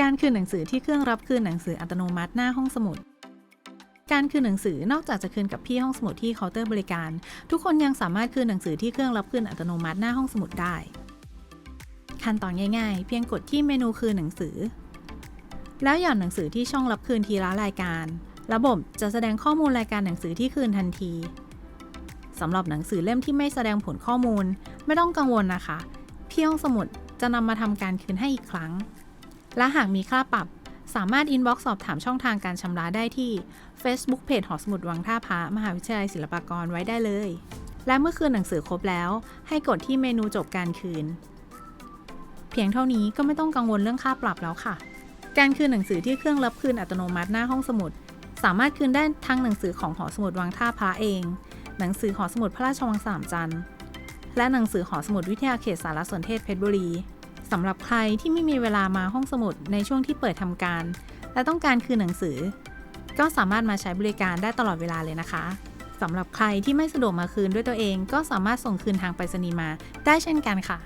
การคืนหนังสือที่เครื่องรับคืนหนังสืออัตโนมัติหน้าห้องสมุด การคืนหนังสือนอกจากจะคืนกับพี่ห้องสมุดที่เคาน์เตอร์บริการ ทุกคนยังสามารถคืนหนังสือที่เครื่องรับคืนอัตโนมัติหน้าห้องสมุดได้ ขั้นตอนง่ายๆ เพียงกดที่เมนูคืนหนังสือ แล้วหย่อนหนังสือที่ช่องรับคืนทีละรายการ ระบบจะแสดงข้อมูลรายการหนังสือที่คืนทันทีสำหรับหนังสือเล่มที่ไม่แสดงผลข้อมูล ไม่ต้องกังวลนะคะ พี่ห้องสมุดจะนำมาทำการคืนให้อีกครั้ง และหากมีค่าปรับ สามารถอินบ็อกซ์สอบถามช่องทางการชำระได้ที่ Facebook เพจหอสมุดวังท่าพระมหาวิทยาลัยศิลปากรไว้ได้เลย และเมื่อคืนหนังสือครบแล้ว ให้กดที่เมนูจบการคืน เพียงเท่านี้ก็ไม่ต้องกังวลเรื่องค่าปรับแล้วค่ะ การคืนหนังสือที่เครื่องรับคืนอัตโนมัติหน้าห้องสมุด สามารถคืนได้ทั้งหนังสือของหอสมุดวังท่าพระเอง หนังสือหอสมุดพระราชวังสามจันทร์และหนังสือหอสมุดวิทยาเขตสารสนเทศเพชรบุรี สำหรับใครที่ไม่มีเวลามาห้องสมุดในช่วงที่เปิดทำการ และต้องการคืนหนังสือ ก็สามารถมาใช้บริการได้ตลอดเวลาเลยนะคะสำหรับใครที่ไม่สะดวกมาคืนด้วยตัวเอง ก็สามารถส่งคืนทางไปรษณีย์มาได้เช่นกันค่ะ